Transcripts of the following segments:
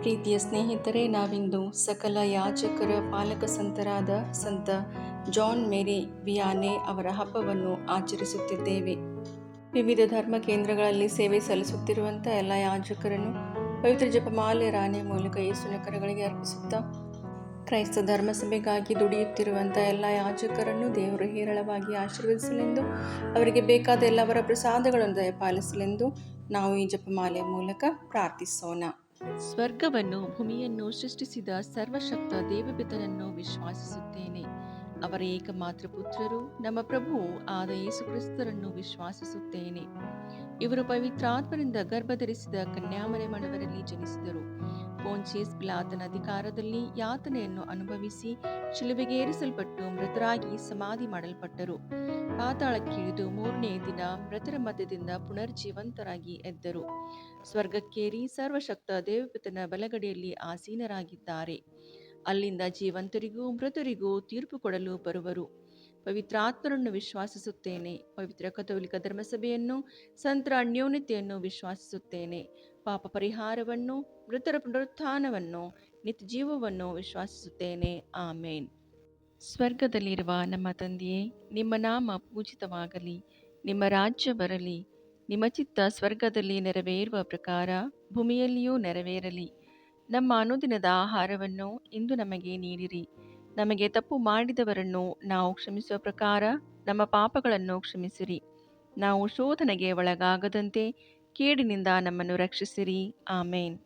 ಪ್ರೀತಿಯ ಸ್ನೇಹಿತರೆ, ನಾವಿಂದು ಸಕಲ ಯಾಜಕರ ಪಾಲಕ ಸಂತರಾದ ಸಂತ ಜಾನ್ ಮೇರಿ ವಿಯಾನೆ ಅವರ ಹಬ್ಬವನ್ನು ಆಚರಿಸುತ್ತಿದ್ದೇವೆ. ವಿವಿಧ ಧರ್ಮ ಕೇಂದ್ರಗಳಲ್ಲಿ ಸೇವೆ ಸಲ್ಲಿಸುತ್ತಿರುವಂಥ ಎಲ್ಲ ಯಾಜಕರನ್ನು ಪವಿತ್ರ ಜಪಮಾಲೆ ರಾಣಿ ಮೂಲಕ ಯೇಸುವಿನ ಕರಗಳಿಗೆ ಅರ್ಪಿಸುತ್ತಾ, ಕ್ರೈಸ್ತ ಧರ್ಮಸಭೆಗಾಗಿ ದುಡಿಯುತ್ತಿರುವಂಥ ಎಲ್ಲ ಯಾಜಕರನ್ನು ದೇವರು ಹೇರಳವಾಗಿ ಆಶೀರ್ವದಿಸಲೆಂದು, ಅವರಿಗೆ ಬೇಕಾದ ಎಲ್ಲವರ ಪ್ರಸಾದಗಳನ್ನು ದಯಪಾಲಿಸಲೆಂದು ನಾವು ಈ ಜಪಮಾಲೆಯ ಮೂಲಕ ಪ್ರಾರ್ಥಿಸೋಣ. ಸ್ವರ್ಗವನ್ನು ಭೂಮಿಯನ್ನು ಸೃಷ್ಟಿಸಿದ ಸರ್ವಶಕ್ತ ದೇವಪಿತನನ್ನು ವಿಶ್ವಾಸಿಸುತ್ತೇನೆ. ಅವರ ಏಕಮಾತ್ರ ಪುತ್ರರು ನಮ್ಮ ಪ್ರಭುವು ಆದ ಯೇಸುಕ್ರಿಸ್ತರನ್ನು ವಿಶ್ವಾಸಿಸುತ್ತೇನೆ. ಇವರು ಪವಿತ್ರಾತ್ಮರಿಂದ ಗರ್ಭಧರಿಸಿದ ಕನ್ಯಾಮರೆ ಮಡವರಲ್ಲಿ ಜನಿಸಿದರು. ಪೋನ್ಸಿಯಸ್ ಪಿಲಾತನ ಅಧಿಕಾರದಲ್ಲಿ ಯಾತನೆಯನ್ನು ಅನುಭವಿಸಿ ಶಿಲುಬೆಗೇರಿಸಲ್ಪಟ್ಟು ಮೃತರಾಗಿ ಸಮಾಧಿ ಮಾಡಲ್ಪಟ್ಟರು. ಪಾತಾಳಕ್ಕಿಳಿದು ಮೂರನೇ ದಿನ ಮೃತರ ಮಧ್ಯದಿಂದ ಪುನರ್ಜೀವಂತರಾಗಿ ಎದ್ದರು. ಸ್ವರ್ಗಕ್ಕೇರಿ ಸರ್ವಶಕ್ತ ದೇವಪಿತನ ಬಲಗಡೆಯಲ್ಲಿ ಆಸೀನರಾಗಿದ್ದಾರೆ. ಅಲ್ಲಿಂದ ಜೀವಂತರಿಗೂ ಮೃತರಿಗೂ ತೀರ್ಪು ಕೊಡಲು ಬರುವರು. ಪವಿತ್ರಾತ್ಮರನ್ನು ವಿಶ್ವಾಸಿಸುತ್ತೇನೆ. ಪವಿತ್ರ ಕಥೋಲಿಕ ಧರ್ಮಸಭೆಯನ್ನು, ಸಂತರ ಅನ್ಯೋನ್ಯತೆಯನ್ನು ವಿಶ್ವಾಸಿಸುತ್ತೇನೆ. ಪಾಪ ಪರಿಹಾರವನ್ನು, ಮೃತರ ಪುನರುತ್ಥಾನವನ್ನು, ನಿತ್ಯ ಜೀವವನ್ನು ವಿಶ್ವಾಸಿಸುತ್ತೇನೆ. ಆಮೇನ್. ಸ್ವರ್ಗದಲ್ಲಿರುವ ನಮ್ಮ ತಂದೆಯೇ, ನಿಮ್ಮ ನಾಮ ಪೂಜಿತವಾಗಲಿ. ನಿಮ್ಮ ರಾಜ್ಯ ಬರಲಿ. ನಿಮ್ಮ ಚಿತ್ತ ಸ್ವರ್ಗದಲ್ಲಿ ನೆರವೇರುವ ಪ್ರಕಾರ ಭೂಮಿಯಲ್ಲಿಯೂ ನೆರವೇರಲಿ. ನಮ್ಮ ಅನುದಿನದ ಆಹಾರವನ್ನು ಇಂದು ನಮಗೆ ನೀಡಿರಿ. ನಮಗೆ ತಪ್ಪು ಮಾಡಿದವರನ್ನು ನಾವು ಕ್ಷಮಿಸುವ ಪ್ರಕಾರ ನಮ್ಮ ಪಾಪಗಳನ್ನು ಕ್ಷಮಿಸಿರಿ. ನಾವು ಶೋಧನೆಗೆ ಒಳಗಾಗದಂತೆ ಕೇಡಿನಿಂದ ನಮ್ಮನ್ನು ರಕ್ಷಿಸಿರಿ. ಆಮೇನ್.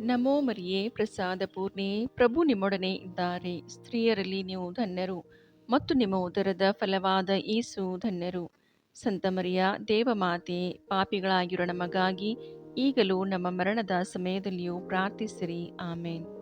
ನಮೋ ಮರಿಯೇ, ಪ್ರಸಾದ ಪೂರ್ಣೆ, ಪ್ರಭು ನಿಮ್ಮೊಡನೆ ಇದ್ದಾರೆ. ಸ್ತ್ರೀಯರಲ್ಲಿ ನೀವು ಧನ್ಯರು ಮತ್ತು ನಿಮ್ಮ ಉದರದ ಫಲವಾದ ಈಸು ಧನ್ಯರು. ಸಂತ ಮರಿಯ, ದೇವಮಾತೆ, ಪಾಪಿಗಳಾಗಿರೋ ನಮಗಾಗಿ ಈಗಲೂ ನಮ್ಮ ಮರಣದ ಸಮಯದಲ್ಲಿಯೂ ಪ್ರಾರ್ಥಿಸಿರಿ. ಆಮೇನ್.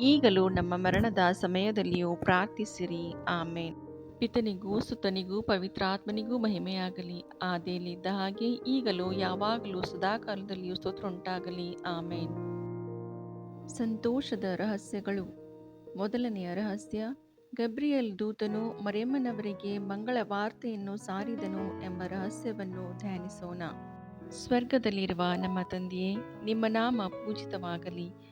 ಈಗಲೂ ನಮ್ಮ ಮರಣದ ಸಮಯದಲ್ಲಿಯೂ ಪ್ರಾರ್ಥಿಸಿರಿ. ಆಮೇನ್. ಪಿತನಿಗೂ, ಸುತನಿಗೂ ಪವಿತ್ರಾತ್ಮನಿಗೂ ಮಹಿಮೆಯಾಗಲಿ. ಆದೇಲಿದ್ದ ಹಾಗೆ ಈಗಲೂ, ಯಾವಾಗಲೂ, ಸದಾಕಾಲದಲ್ಲಿಯೂ ಸ್ತೋತ್ರ ಉಂಟಾಗಲಿ ಆಮೇನ್. ಸಂತೋಷದ ರಹಸ್ಯಗಳು. ಮೊದಲನೆಯ ರಹಸ್ಯ, ಗಬ್ರಿಯಲ್ ದೂತನು ಮರೆಮ್ಮನವರಿಗೆ ಮಂಗಳ ವಾರ್ತೆಯನ್ನು ಸಾರಿದನು ಎಂಬ ರಹಸ್ಯವನ್ನು ಧ್ಯಾನಿಸೋಣ. ಸ್ವರ್ಗದಲ್ಲಿರುವ ನಮ್ಮ ತಂದೆಯೇ, ನಿಮ್ಮ ನಾಮ ಪೂಜಿತವಾಗಲಿ.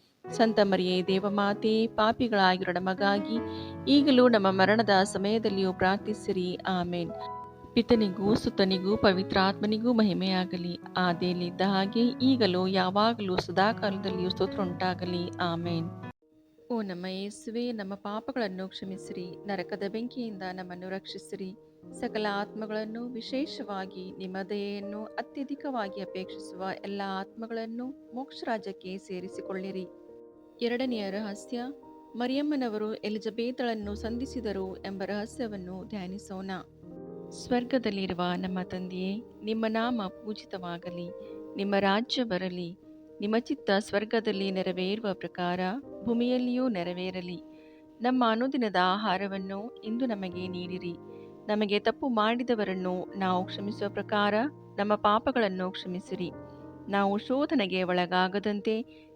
ಸಂತ ಮರಿಯೇ ದೇವಮಾತೆ ಪಾಪಿಗಳಾಗಿರೋ ನಮಗಾಗಿ ಈಗಲೂ ನಮ್ಮ ಮರಣದ ಸಮಯದಲ್ಲಿಯೂ ಪ್ರಾರ್ಥಿಸಿರಿ. ಆಮೇನ್. ಪಿತನಿಗೂ ಸುತನಿಗೂ ಪವಿತ್ರಾತ್ಮನಿಗೂ ಮಹಿಮೆಯಾಗಲಿ. ಆದೇಲಿದ್ದ ಹಾಗೆ ಈಗಲೂ, ಯಾವಾಗಲೂ, ಸದಾಕಾಲದಲ್ಲಿಯೂ ಸ್ತೋತ್ರ ಉಂಟಾಗಲಿ ಆಮೇನ್. ಓ ನಮ್ಮ ಯೇಸುವೆ, ನಮ್ಮ ಪಾಪಗಳನ್ನು ಕ್ಷಮಿಸಿರಿ. ನರಕದ ಬೆಂಕಿಯಿಂದ ನಮ್ಮನ್ನು ರಕ್ಷಿಸಿರಿ. ಸಕಲ ಆತ್ಮಗಳನ್ನು ವಿಶೇಷವಾಗಿ ನಿಮ್ಮ ದಯೆಯನ್ನು ಅತ್ಯಧಿಕವಾಗಿ ಅಪೇಕ್ಷಿಸುವ ಎಲ್ಲ ಆತ್ಮಗಳನ್ನು ಮೋಕ್ಷ ರಾಜ್ಯಕ್ಕೆ ಸೇರಿಸಿಕೊಳ್ಳಿರಿ. ಎರಡನೆಯ ರಹಸ್ಯ, ಮರಿಯಮ್ಮನವರು ಎಲಿಜಬೇತಳನ್ನು ಸಂಧಿಸಿದರು ಎಂಬ ರಹಸ್ಯವನ್ನು ಧ್ಯಾನಿಸೋಣ. ಸ್ವರ್ಗದಲ್ಲಿರುವ ನಮ್ಮ ತಂದೆಯೇ, ನಿಮ್ಮ ನಾಮ ಪೂಜಿತವಾಗಲಿ, ನಿಮ್ಮ ರಾಜ್ಯ ಬರಲಿ, ನಿಮ್ಮ ಚಿತ್ತ ಸ್ವರ್ಗದಲ್ಲಿ ನೆರವೇರುವ ಪ್ರಕಾರ ಭೂಮಿಯಲ್ಲಿಯೂ ನೆರವೇರಲಿ. ನಮ್ಮ ಅನುದಿನದ ಆಹಾರವನ್ನು ಇಂದು ನಮಗೆ ನೀಡಿರಿ. ನಮಗೆ ತಪ್ಪು ಮಾಡಿದವರನ್ನು ನಾವು ಕ್ಷಮಿಸುವ ಪ್ರಕಾರ ನಮ್ಮ ಪಾಪಗಳನ್ನು ಕ್ಷಮಿಸಿರಿ. ನಾವು ಶೋಧನೆಗೆ ಒಳಗಾಗದಂತೆ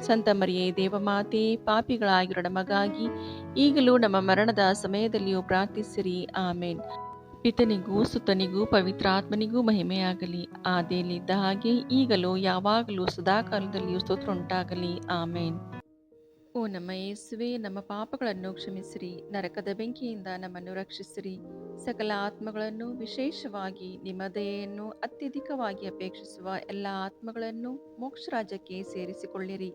ಸಂತ ಮರಿಯೇ, ದೇವಮಾತೆ, ಪಾಪಿಗಳಾಗಿರೋ ನಮಗಾಗಿ ಈಗಲೂ ನಮ್ಮ ಮರಣದ ಸಮಯದಲ್ಲಿಯೂ ಪ್ರಾರ್ಥಿಸಿರಿ. ಆಮೇನ್. ಪಿತನಿಗೂ, ಸುತನಿಗೂ ಪವಿತ್ರಾತ್ಮನಿಗೂ ಮಹಿಮೆಯಾಗಲಿ. ಆದೇಲಿದ್ದ ಹಾಗೆ ಈಗಲೂ, ಯಾವಾಗಲೂ, ಸದಾಕಾಲದಲ್ಲಿಯೂ ಸ್ತೋತ್ರ ಉಂಟಾಗಲಿ ಆಮೇನ್. ಓ ನಮ್ಮ ಯೇಸುವೆ, ನಮ್ಮ ಪಾಪಗಳನ್ನು ಕ್ಷಮಿಸಿರಿ. ನರಕದ ಬೆಂಕಿಯಿಂದ ನಮ್ಮನ್ನು ರಕ್ಷಿಸಿರಿ. ಸಕಲ ಆತ್ಮಗಳನ್ನು ವಿಶೇಷವಾಗಿ ನಿಮ್ಮ ದಯೆಯನ್ನು ಅತ್ಯಧಿಕವಾಗಿ ಅಪೇಕ್ಷಿಸುವ ಎಲ್ಲ ಆತ್ಮಗಳನ್ನು ಮೋಕ್ಷ ರಾಜ್ಯಕ್ಕೆ ಸೇರಿಸಿಕೊಳ್ಳಿರಿ.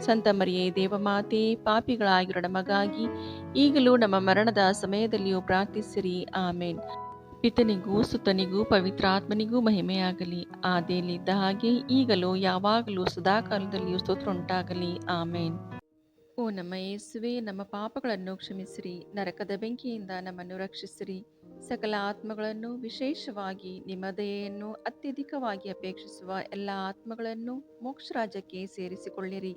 ಸಂತ ಮರಿಯೇ, ದೇವಮಾತೆ ಪಾಪಿಗಳಾಗಿರೋ ನಮಗಾಗಿ ಈಗಲೂ ನಮ್ಮ ಮರಣದ ಸಮಯದಲ್ಲಿಯೂ ಪ್ರಾರ್ಥಿಸಿರಿ. ಆಮೇನ್. ಪಿತನಿಗೂ ಸುತನಿಗೂ ಪವಿತ್ರಾತ್ಮನಿಗೂ ಮಹಿಮೆಯಾಗಲಿ. ಆದೇಲಿದ್ದ ಹಾಗೆ ಈಗಲೂ, ಯಾವಾಗಲೂ, ಸದಾಕಾಲದಲ್ಲಿಯೂ ಸ್ತೋತ್ರ ಉಂಟಾಗಲಿ ಆಮೇನ್. ಓ ನಮ್ಮ ಯೇಸುವೆ, ನಮ್ಮ ಪಾಪಗಳನ್ನು ಕ್ಷಮಿಸಿರಿ. ನರಕದ ಬೆಂಕಿಯಿಂದ ನಮ್ಮನ್ನು ರಕ್ಷಿಸಿರಿ. ಸಕಲ ಆತ್ಮಗಳನ್ನು ವಿಶೇಷವಾಗಿ ನಿಮ್ಮ ದಯೆಯನ್ನು ಅತ್ಯಧಿಕವಾಗಿ ಅಪೇಕ್ಷಿಸುವ ಎಲ್ಲ ಆತ್ಮಗಳನ್ನು ಮೋಕ್ಷರಾಜ್ಯಕ್ಕೆ ಸೇರಿಸಿಕೊಳ್ಳಿರಿ.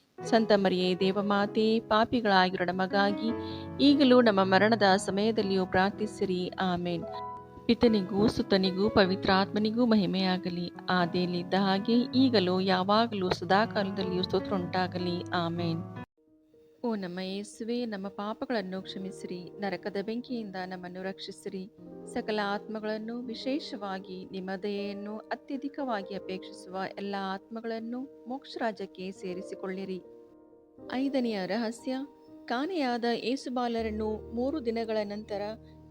ಸಂತ ಮರಿಯೇ, ದೇವಮಾತೆ, ಪಾಪಿಗಳಾಗಿರೋ ನಮಗಾಗಿ ಈಗಲೂ ನಮ್ಮ ಮರಣದ ಸಮಯದಲ್ಲಿಯೂ ಪ್ರಾರ್ಥಿಸಿರಿ. ಆಮೇನ್. ಪಿತನಿಗೂ ಸುತನಿಗೂ ಪವಿತ್ರಾತ್ಮನಿಗೂ ಮಹಿಮೆಯಾಗಲಿ. ಆದಿಯಲ್ಲಿದ್ದ ಹಾಗೆ ಈಗಲೂ, ಯಾವಾಗಲೂ, ಸದಾಕಾಲದಲ್ಲಿಯೂ ಸ್ತೋತ್ರ ಉಂಟಾಗಲಿ ಆಮೇನ್. ಓ ನಮ್ಮ ಯೇಸುವೆ, ನಮ್ಮ ಪಾಪಗಳನ್ನು ಕ್ಷಮಿಸಿರಿ, ನರಕದ ಬೆಂಕಿಯಿಂದ ನಮ್ಮನ್ನು ರಕ್ಷಿಸಿರಿ. ಸಕಲ ಆತ್ಮಗಳನ್ನು ವಿಶೇಷವಾಗಿ ನಿಮ್ಮ ದಯೆಯನ್ನು ಅತ್ಯಧಿಕವಾಗಿ ಅಪೇಕ್ಷಿಸುವ ಎಲ್ಲ ಆತ್ಮಗಳನ್ನು ಮೋಕ್ಷರಾಜಕ್ಕೆ ಸೇರಿಸಿಕೊಳ್ಳಿರಿ. ಐದನೆಯ ರಹಸ್ಯ, ಕಾಣೆಯಾದ ಏಸುಬಾಲರನ್ನು ಮೂರು ದಿನಗಳ ನಂತರ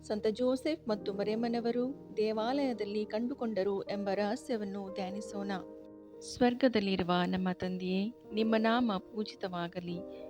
ಸಂತ ಜೋಸೆಫ್ ಮತ್ತು ಮರೆಮನವರು ದೇವಾಲಯದಲ್ಲಿ ಕಂಡುಕೊಂಡರು ಎಂಬ ರಹಸ್ಯವನ್ನು ಧ್ಯಾನಿಸೋಣ. ಸ್ವರ್ಗದಲ್ಲಿರುವ ನಮ್ಮ ತಂದೆಯೇ, ನಿಮ್ಮ ನಾಮ ಪೂಜಿತವಾಗಲಿ.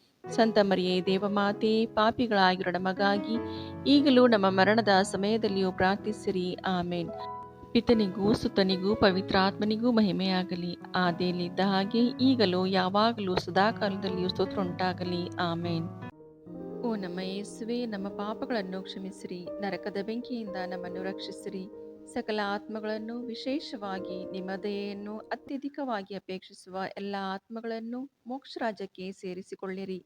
ಸಂತ ಮರಿಯೇ ದೇವಮಾತೆ ಪಾಪಿಗಳಾಗಿರೋ ನಮಗಾಗಿ ಈಗಲೂ ನಮ್ಮ ಮರಣದ ಸಮಯದಲ್ಲಿಯೂ ಪ್ರಾರ್ಥಿಸಿರಿ. ಆಮೇನ್. ಪಿತನಿಗೂ, ಸುತನಿಗೂ ಪವಿತ್ರಾತ್ಮನಿಗೂ ಮಹಿಮೆಯಾಗಲಿ. ಆದಿಯಲ್ಲಿದ್ದ ಹಾಗೆ ಈಗಲೂ, ಯಾವಾಗಲೂ, ಸದಾಕಾಲದಲ್ಲಿಯೂ ಸ್ತೋತ್ರ ಉಂಟಾಗಲಿ ಆಮೇನ್. ಓ ನಮ್ಮ ಯೇಸುವೆ, ನಮ್ಮ ಪಾಪಗಳನ್ನು ಕ್ಷಮಿಸಿರಿ. ನರಕದ ಬೆಂಕಿಯಿಂದ ನಮ್ಮನ್ನು ರಕ್ಷಿಸಿರಿ. ಸಕಲ ಆತ್ಮಗಳನ್ನು ವಿಶೇಷವಾಗಿ ನಿಮ್ಮ ದಯೆಯನ್ನು ಅತ್ಯಧಿಕವಾಗಿ ಅಪೇಕ್ಷಿಸುವ ಎಲ್ಲ ಆತ್ಮಗಳನ್ನು ಮೋಕ್ಷ ರಾಜ್ಯಕ್ಕೆ ಸೇರಿಸಿಕೊಳ್ಳಿರಿ.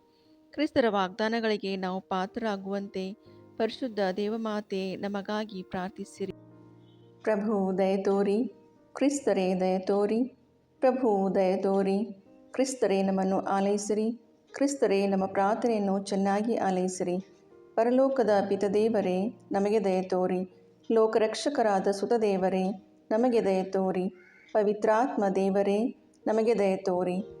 ಕ್ರಿಸ್ತರ ವಾಗ್ದಾನಗಳಿಗೆ ನಾವು ಪಾತ್ರರಾಗುವಂತೆ ಪರಿಶುದ್ಧ ದೇವಮಾತೆ, ನಮಗಾಗಿ ಪ್ರಾರ್ಥಿಸಿರಿ. ಪ್ರಭು, ದಯ ತೋರಿ. ಕ್ರಿಸ್ತರೇ, ದಯ ತೋರಿ. ಪ್ರಭು, ದಯ ತೋರಿ. ಕ್ರಿಸ್ತರೇ, ನಮ್ಮನ್ನು ಆಲೈಸಿರಿ. ಕ್ರಿಸ್ತರೇ, ನಮ್ಮ ಪ್ರಾರ್ಥನೆಯನ್ನು ಚೆನ್ನಾಗಿ ಆಲೈಸಿರಿ. ಪರಲೋಕದ ಪಿತದೇವರೇ, ನಮಗೆ ದಯ ತೋರಿ. ಲೋಕರಕ್ಷಕರಾದ ಸುತದೇವರೇ, ನಮಗೆ ದಯ ತೋರಿ. ಪವಿತ್ರಾತ್ಮ ದೇವರೇ, ನಮಗೆ ದಯ ತೋರಿ.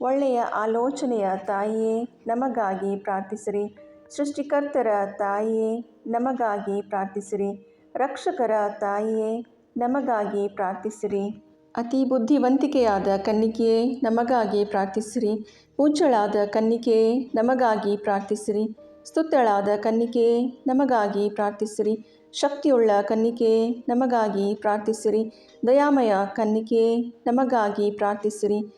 ಒಳ್ಳೆಯ ಆಲೋಚನೆಯ ತಾಯಿಯೇ ನಮಗಾಗಿ ಪ್ರಾರ್ಥಿಸಿರಿ. ಸೃಷ್ಟಿಕರ್ತರ ತಾಯಿಯೇ ನಮಗಾಗಿ ಪ್ರಾರ್ಥಿಸಿರಿ. ರಕ್ಷಕರ ತಾಯಿಯೇ ನಮಗಾಗಿ ಪ್ರಾರ್ಥಿಸಿರಿ. ಅತಿ ಬುದ್ಧಿವಂತಿಕೆಯಾದ ಕನ್ನಿಕೆಯೇ ನಮಗಾಗಿ ಪ್ರಾರ್ಥಿಸಿರಿ. ಪೂಜ್ಯಳಾದ ಕನ್ನಿಕೆಯೇ ನಮಗಾಗಿ ಪ್ರಾರ್ಥಿಸಿರಿ. ಸ್ತುತ್ತಳಾದ ಕನ್ನಿಕೆಯೇ ನಮಗಾಗಿ ಪ್ರಾರ್ಥಿಸಿರಿ. ಶಕ್ತಿಯುಳ್ಳ ಕನ್ನಿಕೆಯೇ ನಮಗಾಗಿ ಪ್ರಾರ್ಥಿಸಿರಿ. ದಯಾಮಯ ಕನ್ನಿಕೆಯೇ ನಮಗಾಗಿ ಪ್ರಾರ್ಥಿಸಿರಿ.